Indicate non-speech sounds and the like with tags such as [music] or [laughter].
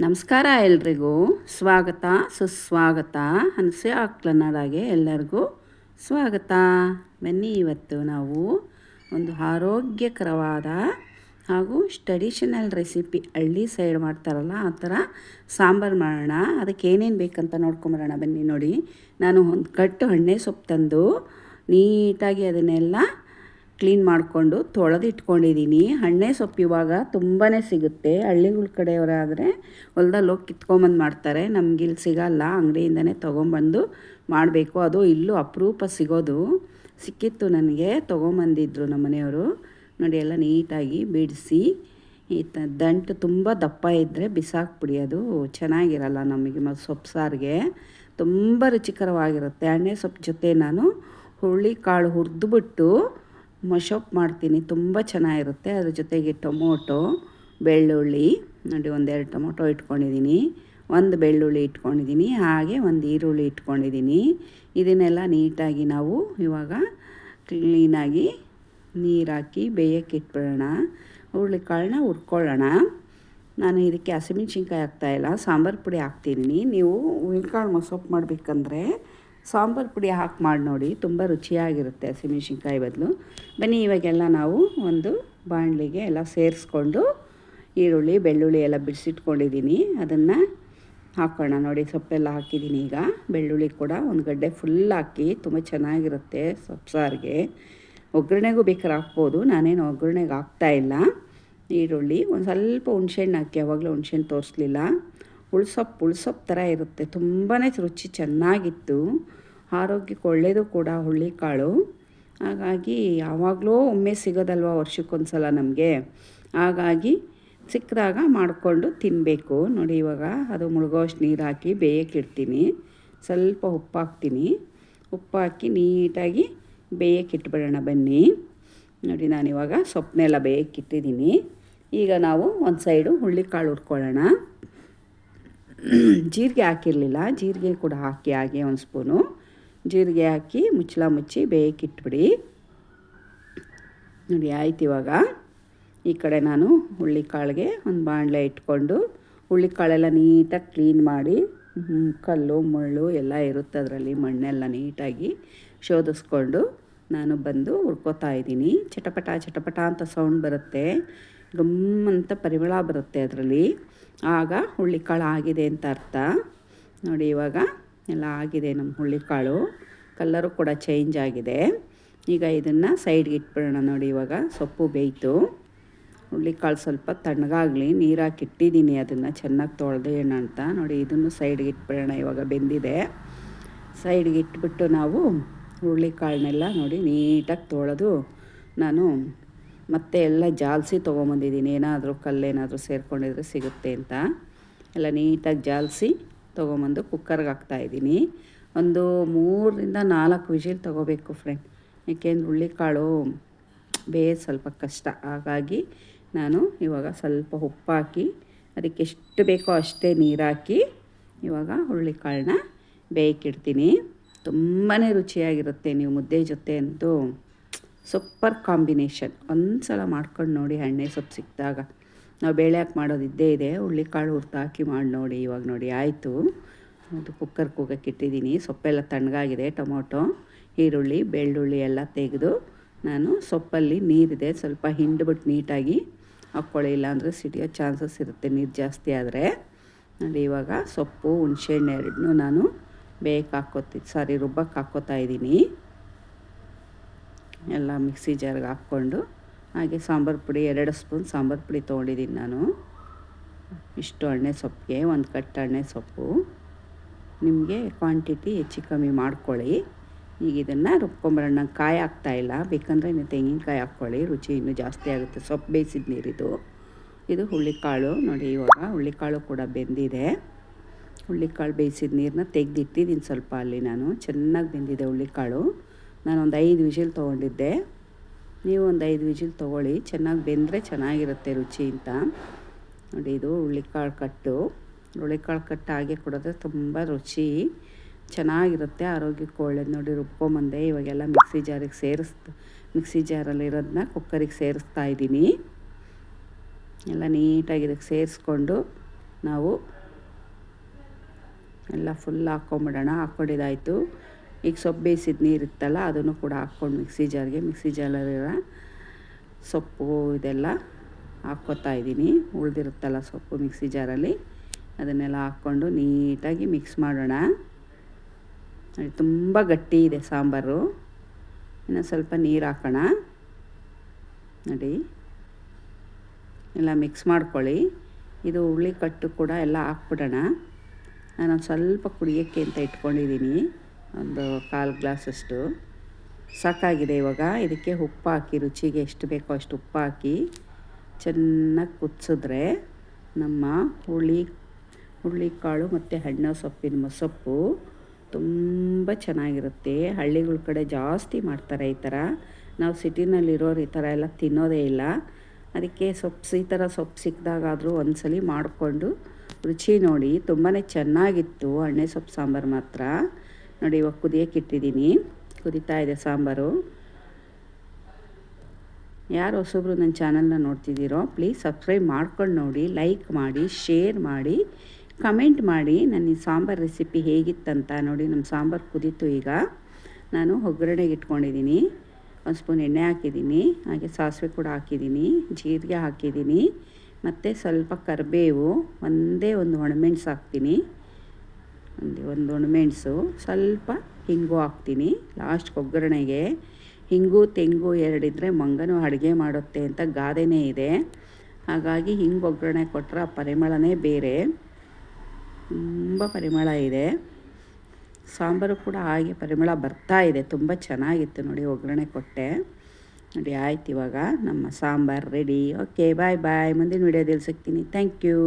ನಮಸ್ಕಾರ ಎಲ್ರಿಗೂ. ಸ್ವಾಗತ, ಸುಸ್ವಾಗತ. ಹನಸೆ ಆಕ್ಲನಾಡಾಗೆ ಎಲ್ಲರಿಗೂ ಸ್ವಾಗತ. ಬನ್ನಿ ಇವತ್ತು ನಾವು ಒಂದು ಆರೋಗ್ಯಕರವಾದ ಹಾಗೂ ಟ್ರೆಡಿಷನಲ್ ರೆಸಿಪಿ ಹಳ್ಳಿ ಸೈಡ್ ಮಾಡ್ತಾರಲ್ಲ, ಆ ಥರ ಸಾಂಬಾರು ಮಾಡೋಣ. ಅದಕ್ಕೆ ಏನೇನು ಬೇಕಂತ ನೋಡ್ಕೊಂಬರೋಣ. ಬನ್ನಿ ನೋಡಿ. ನಾನು ಒಂದು ಕಟ್ಟು ಹಣ್ಣೆ ಸೊಪ್ಪು ತಂದು ನೀಟಾಗಿ ಅದನ್ನೆಲ್ಲ ಕ್ಲೀನ್ ಮಾಡಿಕೊಂಡು ತೊಳೆದಿಟ್ಕೊಂಡಿದ್ದೀನಿ ಹಣ್ಣೆ ಸೊಪ್ಪು ಇವಾಗ ತುಂಬಾ ಸಿಗುತ್ತೆ. ಹಳ್ಳಿಗಳ ಕಡೆಯವರಾದರೆ ಹೊಲ್ದಲ್ಲಿ ಹೋಗಿ ಕಿತ್ಕೊಂಬಂದು ಮಾಡ್ತಾರೆ. ಇಲ್ಲಿ ಸಿಗಲ್ಲ. ಅಂಗಡಿಯಿಂದನೇ ತೊಗೊಂಬಂದು ಮಾಡಬೇಕು. ಅದು ಇಲ್ಲೂ ಅಪರೂಪ ಸಿಗೋದು. ಸಿಕ್ಕಿತ್ತು ನನಗೆ. ತೊಗೊಂಬಂದಿದ್ರು ನಮ್ಮ ಮನೆಯವರು. ನೋಡಿ ಎಲ್ಲ ನೀಟಾಗಿ ಬಿಡಿಸಿ. ಈ ತ ದಂಟು ತುಂಬ ದಪ್ಪ ಇದ್ದರೆ ಬಿಸಾಕ್ಬಿಡಿ. ಅದು ಚೆನ್ನಾಗಿರಲ್ಲ ನಮಗೆ ಮತ್ತು ಸೊಪ್ಪು ಸಾರಿಗೆ. ತುಂಬ ರುಚಿಕರವಾಗಿರುತ್ತೆ. ಹಣ್ಣೆ ಸೊಪ್ಪು ಜೊತೆ ನಾನು ಹುರುಳಿ ಕಾಳು ಹುರಿದ್ಬಿಟ್ಟು ಮಶಪ್ ಮಾಡ್ತೀನಿ. ತುಂಬ ಚೆನ್ನಾಗಿರುತ್ತೆ. ಅದ್ರ ಜೊತೆಗೆ ಟೊಮೊಟೊ, ಬೆಳ್ಳುಳ್ಳಿ, ನೋಡಿ ಒಂದೆರಡು ಟೊಮೊಟೊ ಇಟ್ಕೊಂಡಿದ್ದೀನಿ. ಒಂದು ಬೆಳ್ಳುಳ್ಳಿ ಇಟ್ಕೊಂಡಿದ್ದೀನಿ. ಹಾಗೆ ಒಂದು ಈರುಳ್ಳಿ ಇಟ್ಕೊಂಡಿದ್ದೀನಿ. ಇದನ್ನೆಲ್ಲ ನೀಟಾಗಿ ನಾವು ಇವಾಗ ಕ್ಲೀನಾಗಿ ನೀರಾಕಿ ಹಾಕಿ ಬೇಯಕ್ಕೆ ಇಟ್ಬಿಡೋಣ. ಹುರ್ಕೊಳ್ಳೋಣ. ನಾನು ಇದಕ್ಕೆ ಹಸಿಮೆಣ್ಸಿನ್ಕಾಯಿ ಹಾಕ್ತಾಯಿಲ್ಲ ಸಾಂಬಾರು ಪುಡಿ ಹಾಕ್ತಿದ್ದೀನಿ. ನೀವು ಹುರುಳಿಕಾಳು ಮೊಸೊಪ್ಪು ಮಾಡಬೇಕಂದ್ರೆ ಸಾಂಬಾರು ಪುಡಿ ಹಾಕಿ ಮಾಡಿ ನೋಡಿ, ತುಂಬ ರುಚಿಯಾಗಿರುತ್ತೆ ಹಸಿಮೆಣ್ಸಿನ್ಕಾಯಿ ಬದಲು. ಬನ್ನಿ, ಇವಾಗೆಲ್ಲ ನಾವು ಒಂದು ಬಾಣಲಿಗೆ ಎಲ್ಲ ಸೇರಿಸ್ಕೊಂಡು ಈರುಳ್ಳಿ, ಬೆಳ್ಳುಳ್ಳಿ ಎಲ್ಲ ಬಿಡಿಸಿಟ್ಕೊಂಡಿದ್ದೀನಿ. ಅದನ್ನು ಹಾಕೋಣ. ನೋಡಿ, ಸೊಪ್ಪೆಲ್ಲ ಹಾಕಿದ್ದೀನಿ ಈಗ. ಬೆಳ್ಳುಳ್ಳಿ ಕೂಡ ಒಂದು ಗಡ್ಡೆ ಫುಲ್ ಹಾಕಿ ತುಂಬ ಚೆನ್ನಾಗಿರುತ್ತೆ ಸೊಪ್ಪು ಸಾರಿಗೆ ಒಗ್ಗರಣೆಗೂ ಬೇಕಾದ್ರೆ ಹಾಕ್ಬೋದು. ನಾನೇನು ಒಗ್ಗರಣೆಗೆ ಹಾಕ್ತಾಯಿಲ್ಲ ಈರುಳ್ಳಿ ಒಂದು ಸ್ವಲ್ಪ ಹುಣ್ಸೆಹಣ್ಣು ಹಾಕಿ, ಯಾವಾಗಲೂ ಹುಣ್ಸೆಹಣ್ಣು ತೋರಿಸ್ಲಿಲ್ಲ. ಉಳ್ಸೊಪ್ಪು ಪುಳ್ಸೊಪ್ಪು ಥರ ಇರುತ್ತೆ. ತುಂಬಾ ರುಚಿ ಚೆನ್ನಾಗಿತ್ತು. ಆರೋಗ್ಯಕ್ಕೆ ಒಳ್ಳೆಯದು ಕೂಡ ಹುಳ್ಳಿಕಾಳು ಹಾಗಾಗಿ ಯಾವಾಗಲೂ ಒಮ್ಮೆ ಸಿಗೋದಲ್ವ ವರ್ಷಕ್ಕೊಂದ್ಸಲ ನಮಗೆ? ಹಾಗಾಗಿ ಸಿಕ್ಕಿದಾಗ ಮಾಡಿಕೊಂಡು ತಿನ್ನಬೇಕು ನೋಡಿ ಇವಾಗ ಅದು ಮುಳುಗೋಷ್ಟು ನೀರು ಹಾಕಿ ಬೇಯಕ್ಕಿಡ್ತೀನಿ ಸ್ವಲ್ಪ ಉಪ್ಪು ಹಾಕ್ತೀನಿ. ಉಪ್ಪು ಹಾಕಿ ನೀಟಾಗಿ ಬೇಯಕ್ಕಿಟ್ಬಿಡೋಣ ಬನ್ನಿ. ನೋಡಿ ನಾನಿವಾಗ ಸೊಪ್ಪನ್ನೆಲ್ಲ ಬೇಯಕ್ಕಿಟ್ಟಿದ್ದೀನಿ ಈಗ ನಾವು ಒಂದು ಸೈಡು ಹುಳ್ಳಿಕಾಳು ಹುರ್ಕೊಳ್ಳೋಣ. [coughs] ಜೀರಿಗೆ ಹಾಕಿರಲಿಲ್ಲ. ಜೀರಿಗೆ ಕೂಡ ಹಾಕಿ ಹಾಗೆ ಒಂದು ಸ್ಪೂನು ಜೀರಿಗೆ ಹಾಕಿ ಮುಚ್ಚಳ ಮುಚ್ಚಿ ಬೇಕಿಟ್ಬಿಡಿ ನೋಡಿ, ಆಯ್ತು ಇವಾಗ. ಈ ಕಡೆ ನಾನು ಹುಳ್ಳಿಕಾಳಿಗೆ ಒಂದು ಬಾಣಲೆ ಇಟ್ಕೊಂಡು ಹುಳ್ಳಿಕಾಳೆಲ್ಲ ನೀಟಾಗಿ ಕ್ಲೀನ್ ಮಾಡಿ ಕಲ್ಲು, ಮುಳ್ಳು ಎಲ್ಲ ಇರುತ್ತೆ ಅದರಲ್ಲಿ, ಮಣ್ಣೆಲ್ಲ ನೀಟಾಗಿ ಶೋಧಿಸ್ಕೊಂಡು ನಾನು ಬಂದು ಹುರ್ಕೋತಾ ಇದ್ದೀನಿ. ಚಟಪಟ ಚಟಪಟ ಅಂತ ಸೌಂಡ್ ಬರುತ್ತೆ. ಗಮ್ಮಂತ ಪರಿಮಳ ಬರುತ್ತೆ ಅದರಲ್ಲಿ. ಆಗ ಹುಳ್ಳಿಕಾಳು ಆಗಿದೆ ಅಂತ ಅರ್ಥ. ನೋಡಿ ಇವಾಗ ಎಲ್ಲ ಆಗಿದೆ ನಮ್ಮ ಹುಳ್ಳಿಕಾಳು. ಕಲ್ಲರು ಕೂಡ ಚೇಂಜ್ ಆಗಿದೆ. ಈಗ ಇದನ್ನು ಸೈಡ್ಗೆ ಇಟ್ಬಿಡೋಣ. ನೋಡಿ ಇವಾಗ ಸೊಪ್ಪು ಬೇಯ್ತು. ಹುಳ್ಳಿಕಾಳು ಸ್ವಲ್ಪ ತಣ್ಣಗಾಗಲಿ, ನೀರಾಕಿ ಇಟ್ಟಿದ್ದೀನಿ ಅದನ್ನು ಚೆನ್ನಾಗಿ ತೊಳೆದೇಣ ಅಂತ. ನೋಡಿ ಇದನ್ನು ಸೈಡ್ಗೆ ಇಟ್ಬಿಡೋಣ. ಇವಾಗ ಬೆಂದಿದೆ. ಸೈಡ್ಗೆ ಇಟ್ಬಿಟ್ಟು ನಾವು ಹುರುಳಿಕಾಳನ್ನೆಲ್ಲ ನೋಡಿ ನೀಟಾಗಿ ತೊಳೆದು ನಾನು ಮತ್ತೆ ಎಲ್ಲ ಜಾಲಿಸಿ ತೊಗೊಂಬಂದಿದ್ದೀನಿ. ಏನಾದರೂ ಕಲ್ಲೇನಾದರೂ ಸೇರಿಕೊಂಡಿದ್ರೆ ಸಿಗುತ್ತೆ ಅಂತ. ಎಲ್ಲ ನೀಟಾಗಿ ಜಾಲಿಸಿ ತೊಗೊಂಬಂದು ಕುಕ್ಕರ್ಗೆ ಹಾಕ್ತಾಯಿದ್ದೀನಿ ಒಂದು ಮೂರರಿಂದ ನಾಲ್ಕು ವಿಜಿಲ್ ತೊಗೋಬೇಕು ಫ್ರೆಂಡ್ ಏಕೆಂದ್ರೆ ಹುಳ್ಳಿಕಾಳು ಬೇರೆ ಸ್ವಲ್ಪ ಕಷ್ಟ. ಹಾಗಾಗಿ ನಾನು ಇವಾಗ ಸ್ವಲ್ಪ ಉಪ್ಪು ಹಾಕಿ ಅದಕ್ಕೆ ಎಷ್ಟು ಬೇಕೋ ಅಷ್ಟೇ ನೀರಾಕಿ ಇವಾಗ ಹುರುಳಿಕಾಳನ್ನ ಬೇಯಕ್ಕಿಡ್ತೀನಿ ತುಂಬಾ ರುಚಿಯಾಗಿರುತ್ತೆ ನೀವು ಮುದ್ದೆ ಜೊತೆ ಅಂತೂ. Super combination. ಒಂದು ಸಲ ಮಾಡ್ಕೊಂಡು ನೋಡಿ ಎಣ್ಣೆ ಸೊಪ್ಪು ಸಿಕ್ಕಿದಾಗ. ನಾವು ಬೇಳೆ ಹಾಕಿ ಮಾಡೋದಿದ್ದೇ ಇದೆ. ಹುಳ್ಳಿಕಾಳು ಹುರ್ತು ಹಾಕಿ ಮಾಡಿ ನೋಡಿ, ಇವಾಗ ನೋಡಿ. ಆಯಿತು. ಅದು ಕುಕ್ಕರ್ ಕೂಗಕ್ಕೆ ಇಟ್ಟಿದ್ದೀನಿ. ಸೊಪ್ಪೆಲ್ಲ ತಣ್ಣಗಾಗಿದೆ, ಟೊಮೊಟೊ, ಈರುಳ್ಳಿ, ಬೆಳ್ಳುಳ್ಳಿ ಎಲ್ಲ ತೆಗೆದು ನಾನು ಸೊಪ್ಪಲ್ಲಿ ನೀರಿದೆ. ಸ್ವಲ್ಪ ಹಿಂಡ್ಬಿಟ್ಟು ನೀಟಾಗಿ ಹಾಕ್ಕೊಳ್ಳಿ ಇಲ್ಲಾಂದರೆ ಸಿಡಿಯೋ ಚಾನ್ಸಸ್ ಇರುತ್ತೆ ನೀರು ಜಾಸ್ತಿ ಆದರೆ. ನೋಡಿ ಇವಾಗ ಸೊಪ್ಪು ಹುಣಸೆಹಣ್ಣು ಎರಡನ್ನೂ ನಾನು ಬೇಯಕ್ಕೆ ಹಾಕ್ಕೋತಿ ಸಾರಿ ರುಬ್ಬಕ್ಕೆ ಹಾಕ್ಕೋತಾ ಇದ್ದೀನಿ. ಎಲ್ಲ ಮಿಕ್ಸಿ ಜಾರ್ಗೆ ಹಾಕ್ಕೊಂಡು, ಹಾಗೆ ಸಾಂಬಾರು ಪುಡಿ, ಎರಡು ಸ್ಪೂನ್ ಸಾಂಬಾರು ಪುಡಿ ತೊಗೊಂಡಿದ್ದೀನಿ ನಾನು. ಇಷ್ಟು ಎಣ್ಣೆ ಸೊಪ್ಪಿಗೆ, ಒಂದು ಕಟ್ಟು ಎಣ್ಣೆ ಸೊಪ್ಪು. ನಿಮಗೆ ಕ್ವಾಂಟಿಟಿ ಹೆಚ್ಚು ಕಮ್ಮಿ ಮಾಡ್ಕೊಳ್ಳಿ. ಈಗ ಇದನ್ನು ರುಬ್ಕೊಂಬರೋಣ. ಕಾಯಿ ಹಾಕ್ತಾಯಿಲ್ಲ ಬೇಕಂದರೆ ಇನ್ನು ತೆಂಗಿನಕಾಯಿ ಹಾಕ್ಕೊಳ್ಳಿ. ರುಚಿ ಇನ್ನೂ ಜಾಸ್ತಿ ಆಗುತ್ತೆ. ಸೊಪ್ಪು ಬೇಯಿಸಿದ ನೀರಿದು. ಇದು ಹುಳ್ಳಿಕಾಳು ನೋಡಿ, ಇವಾಗ ಹುಳ್ಳಿಕಾಳು ಕೂಡ ಬೆಂದಿದೆ. ಹುಳ್ಳಿಕಾಳು ಬೇಯಿಸಿದ ನೀರನ್ನ ತೆಗೆದಿಟ್ಟಿದ್ದೀನಿ ಸ್ವಲ್ಪ ಅಲ್ಲಿ ನಾನು. ಚೆನ್ನಾಗಿ ಬೆಂದಿದೆ ಹುಳ್ಳಿಕಾಳು ನಾನು ಒಂದು ಐದು ವಿಜಿಲ್ ತೊಗೊಂಡಿದ್ದೆ. ನೀವು ಒಂದು ಐದು ವಿಜಿಲ್ ತೊಗೊಳ್ಳಿ. ಚೆನ್ನಾಗಿ ಬೆಂದರೆ ಚೆನ್ನಾಗಿರುತ್ತೆ ರುಚಿ ಅಂತ. ನೋಡಿ, ಇದು ಹುಳ್ಳಿಕಾಳು ಕಟ್ಟು. ಹುಳ್ಳಿಕಾಳು ಕಟ್ಟು ಹಾಗೆ ಕೊಡೋದ್ರೆ ತುಂಬ ರುಚಿ. ಚೆನ್ನಾಗಿರುತ್ತೆ, ಆರೋಗ್ಯಕ್ಕೆ ಒಳ್ಳೇದು. ನೋಡಿ, ರುಬ್ಕೊಂಬಂದೆ. ಇವಾಗೆಲ್ಲ ಮಿಕ್ಸಿ ಜಾರಿಗೆ ಸೇರಿಸ್ತ, ಮಿಕ್ಸಿ ಜಾರಲ್ಲಿರೋದನ್ನ ಕುಕ್ಕರಿಗೆ ಸೇರಿಸ್ತಾ ಇದ್ದೀನಿ. ಎಲ್ಲ ನೀಟಾಗಿ ಇದಕ್ಕೆ ಸೇರಿಸ್ಕೊಂಡು ನಾವು ಎಲ್ಲ ಫುಲ್ ಹಾಕ್ಕೊಂಬಿಡೋಣ. ಹಾಕ್ಕೊಂಡಿದ್ದಾಯಿತು. ಈಗ ಸೊಪ್ಪು ಬೇಯಿಸಿದ ನೀರಿತ್ತಲ್ಲ ಅದನ್ನು ಕೂಡ ಹಾಕ್ಕೊಂಡು ಮಿಕ್ಸಿ ಜಾರ್ಗೆ, ಮಿಕ್ಸಿ ಜಾರಲ್ಲಿರೋ ಸೊಪ್ಪು ಇದೆಲ್ಲ ಹಾಕ್ಕೋತಾ ಇದ್ದೀನಿ. ಉಳಿದಿರುತ್ತಲ್ಲ ಸೊಪ್ಪು ಮಿಕ್ಸಿ ಜಾರಲ್ಲಿ, ಅದನ್ನೆಲ್ಲ ಹಾಕ್ಕೊಂಡು ನೀಟಾಗಿ ಮಿಕ್ಸ್ ಮಾಡೋಣ. ತುಂಬ ಗಟ್ಟಿ ಇದೆ ಸಾಂಬಾರು. ಇನ್ನು ಸ್ವಲ್ಪ ನೀರು ಹಾಕೋಣ. ನೋಡಿ. ಎಲ್ಲ ಮಿಕ್ಸ್ ಮಾಡ್ಕೊಳ್ಳಿ. ಇದು ಹುಳಿ ಕಟ್ಟು ಕೂಡ ಎಲ್ಲ ಹಾಕ್ಬಿಡೋಣ. ನಾನು ಸ್ವಲ್ಪ ಕುಡಿಯೋಕ್ಕೆ ಅಂತ ಇಟ್ಕೊಂಡಿದ್ದೀನಿ. ಒಂದು ಕಾಲು ಗ್ಲಾಸಷ್ಟು. ಸಾಕಾಗಿದೆ ಇವಾಗ. ಇದಕ್ಕೆ ಉಪ್ಪು ಹಾಕಿ ರುಚಿಗೆ ಎಷ್ಟು ಬೇಕೋ ಅಷ್ಟು ಉಪ್ಪು ಹಾಕಿ ಚೆನ್ನಾಗಿ ಕುದಿಸಿದ್ರೆ ನಮ್ಮ ಹುಳಿ, ಹುರುಳಿಕಾಳು ಮತ್ತು ಹಣ್ಣು ಸೊಪ್ಪಿನ ಮೊಸಪ್ಪು ತುಂಬ ಚೆನ್ನಾಗಿರುತ್ತೆ. ಹಳ್ಳಿಗಳ ಕಡೆ ಜಾಸ್ತಿ ಮಾಡ್ತಾರೆ ಈ ಥರ. ನಾವು ಸಿಟಿನಲ್ಲಿರೋರು ಈ ಥರ ಎಲ್ಲ ತಿನ್ನೋದೇ ಇಲ್ಲ. ಅದಕ್ಕೆ ಸೊಪ್ಪು ಈ ಥರ ಸೊಪ್ಪು ಸಿಕ್ಕಿದಾಗಾದರೂ ಒಂದ್ಸಲಿ ಮಾಡಿಕೊಂಡು ರುಚಿ ನೋಡಿ. ತುಂಬಾ ಚೆನ್ನಾಗಿತ್ತು ಹಣ್ಣೆ ಸೊಪ್ಪು ಸಾಂಬಾರು ಮಾತ್ರ. ನೋಡಿ ಇವಾಗ ಕುದಿಯೋಕೆ ಇಟ್ಟಿದ್ದೀನಿ. ಕುದೀತಾ ಇದೆ ಸಾಂಬಾರು. ಯಾರು ಹೊಸಬ್ರು ನನ್ನ ಚಾನಲ್ನ ನೋಡ್ತಿದ್ದೀರೋ ಪ್ಲೀಸ್ ಸಬ್ಸ್ಕ್ರೈಬ್ ಮಾಡ್ಕೊಂಡು ನೋಡಿ ಲೈಕ್ ಮಾಡಿ ಶೇರ್ ಮಾಡಿ ಕಮೆಂಟ್ ಮಾಡಿ ನನ್ನ ಈ ಸಾಂಬಾರು ರೆಸಿಪಿ ಹೇಗಿತ್ತಂತ ನೋಡಿ ನಮ್ಮ ಸಾಂಬಾರು ಕುದೀತು ಈಗ. ನಾನು ಒಗ್ಗರಣೆಗೆ ಇಟ್ಕೊಂಡಿದ್ದೀನಿ. ಒಂದು ಸ್ಪೂನ್ ಎಣ್ಣೆ ಹಾಕಿದ್ದೀನಿ. ಹಾಗೆ ಸಾಸಿವೆ ಕೂಡ ಹಾಕಿದ್ದೀನಿ. ಜೀರಿಗೆ ಹಾಕಿದ್ದೀನಿ. ಮತ್ತು ಸ್ವಲ್ಪ ಕರಿಬೇವು, ಒಂದೇ ಒಂದು ಒಣಮೆಣ್ಸು ಹಾಕ್ತೀನಿ. ಒಂದು ಒಂದು ಒಣಮೆಣಸು ಸ್ವಲ್ಪ ಹಿಂಗು ಹಾಕ್ತೀನಿ. ಲಾಸ್ಟ್ ಒಗ್ಗರಣೆಗೆ ಹಿಂಗು ತೆಂಗು ಎರಡಿದ್ರೆ ಮಂಗನು ಅಡುಗೆ ಮಾಡುತ್ತೆ ಅಂತ ಗಾದೆನೇ ಇದೆ. ಹಾಗಾಗಿ ಹಿಂಗೆ ಒಗ್ಗರಣೆ ಕೊಟ್ಟರೆ ಆ ಪರಿಮಳನೇ ಬೇರೆ. ತುಂಬ ಪರಿಮಳ ಇದೆ. ಸಾಂಬಾರು ಕೂಡ ಹಾಗೆ ಪರಿಮಳ ಬರ್ತಾ ಇದೆ. ತುಂಬ ಚೆನ್ನಾಗಿತ್ತು ನೋಡಿ ಒಗ್ಗರಣೆ ಕೊಟ್ಟೆ. ನೋಡಿ ಆಯ್ತು ಇವಾಗ ನಮ್ಮ sambar ready. Okay bye bye ಮುಂದಿನ ವಿಡಿಯೋದಲ್ಲಿ ಸಿಗ್ತೀನಿ. Thank you